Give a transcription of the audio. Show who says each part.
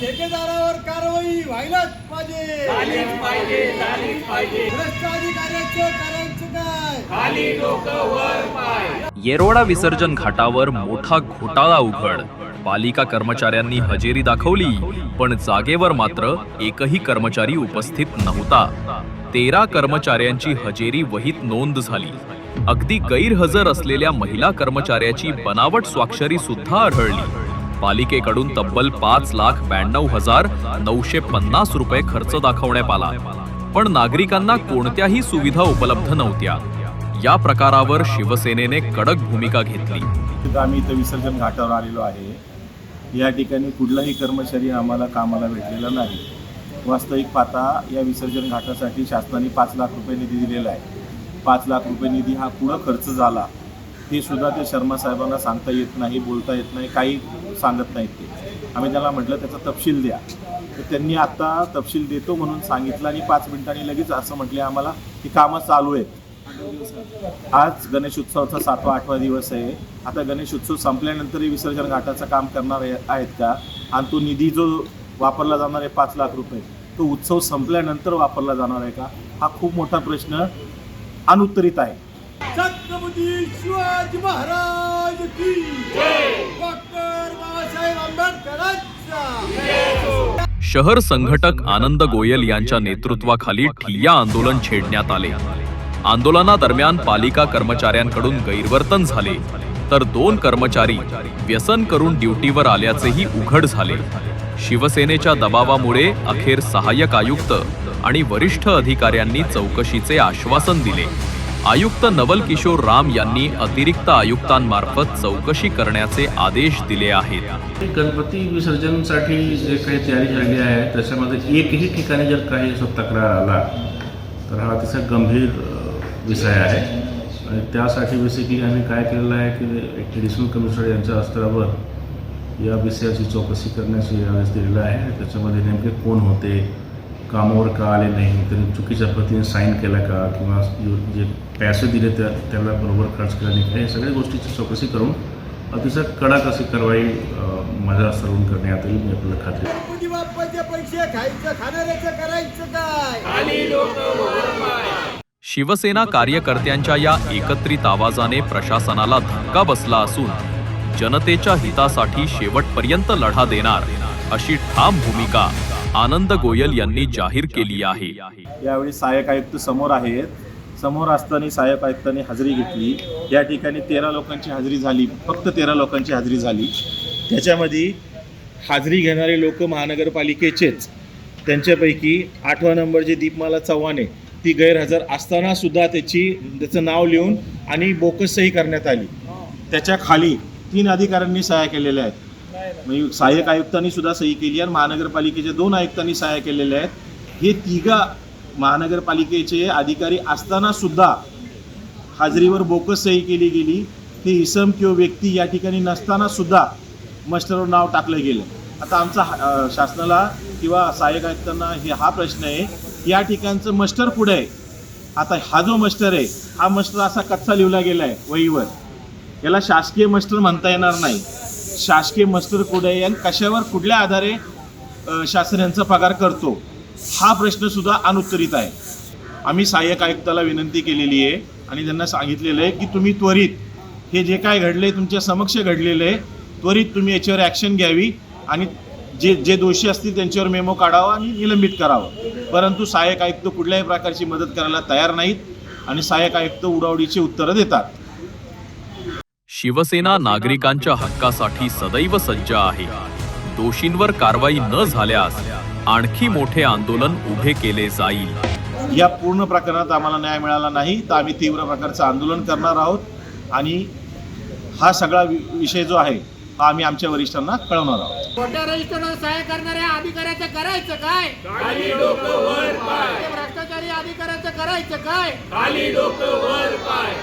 Speaker 1: ठेकेदारावर कारवाई व्हायलाच पाहिजे.
Speaker 2: झालीच पाहिजे झालीच पाहिजे.
Speaker 1: भ्रष्ट अधिकाऱ्याचं करायचं काय
Speaker 2: खाली लोक वर पाय.
Speaker 3: येरोडा विसर्जन घाटावर मोठा घोटाळा उघड. पालिका कर्मचाऱ्यांनी हजेरी दाखवली पण जागेवर मात्र एकही कर्मचारी उपस्थित नव्हता. तेरा कर्मचाऱ्यांची हजेरी वहीत नोंद झाली. अगदी गैरहजर असलेल्या महिला कर्मचाऱ्याची बनावट स्वाक्षरी सुद्धा आढळली. पालिकेकडून तब्बल पाच लाख ब्याण्णव हजार नऊशे पन्नास रुपये खर्च दाखवण्यात आला. पण नागरिकांना कोणत्याही सुविधा उपलब्ध नव्हत्या. या प्रकारावर शिवसेनेने कडक भूमिका घेतली.
Speaker 4: तिथं आम्ही इथं विसर्जन घाटावर आलेलो आहे. या ठिकाणी कुठलाही कर्मचारी आम्हाला कामाला भेटलेला नाही. वास्तविक पाहता या विसर्जन घाटासाठी शासनाने पाच लाख रुपये निधी दिलेला आहे. पाच लाख रुपये निधी हा पुढं खर्च झाला. ते सुद्धा ते शर्मा साहेबांना सांगता येत नाही बोलता येत नाही काही सांगत नाहीत ते. आम्ही त्याला म्हटलं त्याचा तपशील द्या. तर त्यांनी आता तपशील देतो म्हणून सांगितलं आणि पाच मिनिटांनी लगेच असं म्हटले आम्हाला की कामं चालू आहेत. आज गणेश उत्सवाचा सातवा आठवा दिवस आहे. आता गणेश उत्सव संपल्यानंतरही विसर्जन घाटाचं काम करणार आहेत का? आणि तो निधी जो वापरला जाणार आहे पाच लाख रुपये तो उत्सव संपल्यानंतर वापरला जाणार आहे का? हा खूप मोठा प्रश्न अनुत्तरित आहे.
Speaker 1: छत्रपती शिवाजी महाराज की डॉक्टर बाबासाहेब आंबेडकरांचा.
Speaker 3: शहर संघटक आनंद गोयल यांच्या नेतृत्वाखाली ठिय्या आंदोलन छेडण्यात आले. आंदोलनादरम्यान पालिका कर्मचाऱ्यांकडून गैरवर्तन झाले. तर दोन कर्मचारी व्यसन करून ड्युटीवर आल्याचेही उघड झाले. शिवसेनेच्या दबावामुळे अखेर सहाय्यक आयुक्त आणि वरिष्ठ अधिकाऱ्यांनी चौकशीचे आश्वासन दिले. आयुक्त नवल किशोर राम यांनी अतिरिक्त आयुक्तांमार्फत चौकशी करण्याचे आदेश दिले आहेत.
Speaker 5: गणपती विसर्जनसाठी जे काही तयारी झाली आहे त्याच्यामध्ये एकही ठिकाणी जर काही असं तक्रार आला तर हा अतिशय गंभीर विषय आहे. आणि त्यासाठी बेसिकली आम्ही काय केलेलं आहे की एक ॲडिशनल कमिशनर यांच्या स्तरावर या विषयाची चौकशी करण्याची आदेश दिलेला आहे. त्याच्यामध्ये नेमके कोण होते? कामावर का आले नाही? त्यांनी चुकीच्या पद्धतीने साईन केला का? किंवा जो- जे पैसे दिले त्या त्याला बरोबर खर्च केला नाही? का हे सगळ्या गोष्टीची चौकशी करून अतिशय कडक अशी कारवाई माझ्या स्तरावरून करण्यात येईल मी आपल्याला खात्री
Speaker 1: गणपती बाप्पाचे पैसे खायचं खाणाऱ्याचं करायचं काय?
Speaker 2: खाली लोक वर पाय
Speaker 3: शिवसेना कार्यकर्त्यांच्या या एकत्रित आवाजाने प्रशासनाला धक्का बसला असून जनतेच्या हितासाठी शेवटपर्यंत लढा देणार अशी ठाम भूमिका आनंद गोयल यांनी जाहीर केली आहे.
Speaker 4: यावेळी सहाय्यक आयुक्त समोर आहेत. समोर असताना सहाय्यक आयुक्तांनी हजेरी घेतली. या ठिकाणी तेरा लोकांची हजेरी झाली. फक्त तेरा लोकांची हजेरी झाली. त्याच्यामध्ये हाजरी घेणारे लोक महानगरपालिकेचेच. त्यांच्यापैकी आठवा नंबरची दीपमाला चव्हाण आहे ती गैरहजर असताना सुद्धा त्याची त्याचं नाव लिहून आणि बोकसही करण्यात आली. त्याच्याखाली तीन अधिकाऱ्यांनी सहाय्य केलेल्या आहेत. म्हणजे सहाय्यक आयुक्तांनी सुद्धा सही केली आणि महानगरपालिकेच्या दोन आयुक्तांनी सहाय्य केलेले आहेत. हे तिघा महानगरपालिकेचे अधिकारी असताना सुद्धा हाजरीवर बोकस सही केली गेली. ते इसम किंवा व्यक्ती या ठिकाणी नसताना सुद्धा मस्टरवर नाव टाकलं गेलं. आता आमचा शासनाला किंवा सहाय्यक आयुक्तांना हे हा प्रश्न आहे. या ठिकाणचं मस्टर पुढे आहे? आता हा जो मस्टर आहे हा मस्टर असा कच्चा लिहिला गेला आहे वहीवर. याला शासकीय मस्टर म्हणता येणार नाही. शासकीय मस्टर कुठे आहे आणि कशावर कुठल्या आधारे अ, शासन यांचा पगार करतो हा प्रश्न सुद्धा अनुत्तरित आहे. आम्ही सहाय्यक आयुक्ताला विनंती केलेली आहे आणि त्यांना सांगितलेलं आहे की तुम्ही त्वरित हे जे काय घडले तुमच्या समक्ष घडलेलं आहे त्वरित तुम्ही याच्यावर ॲक्शन घ्यावी आणि जे जे दोषी असतील त्यांच्यावर मेमो काढावा आणि निलंबित करावं. परंतु सहाय्यक आयुक्त कुठल्याही प्रकारची मदत करायला तयार नाहीत आणि सहाय्यक आयुक्त उडावडीची उत्तरं देतात.
Speaker 3: शिवसेना नागरिकांच्या हक्कासाठी सदैव सज्ज आहे. दोषींवर कारवाई न झाल्यास आणखी मोठे आंदोलन उभे केले जाईल.
Speaker 4: या पूर्ण प्रकरणात आम्हाला न्याय मिळाला नाही तर आम्ही तीव्र प्रकारचं आंदोलन करणार आहोत आणि हा सगळा वि- विषय जो आहे हा आम्ही आमच्या वरिष्ठांना कळवणार आहोत.
Speaker 6: खोट्या रजिस्टरवर सहाय्य करणाऱ्या अधिकाऱ्याचं करायचं काय? भ्रष्टाचारी अधिकाऱ्याचं करायचं काय?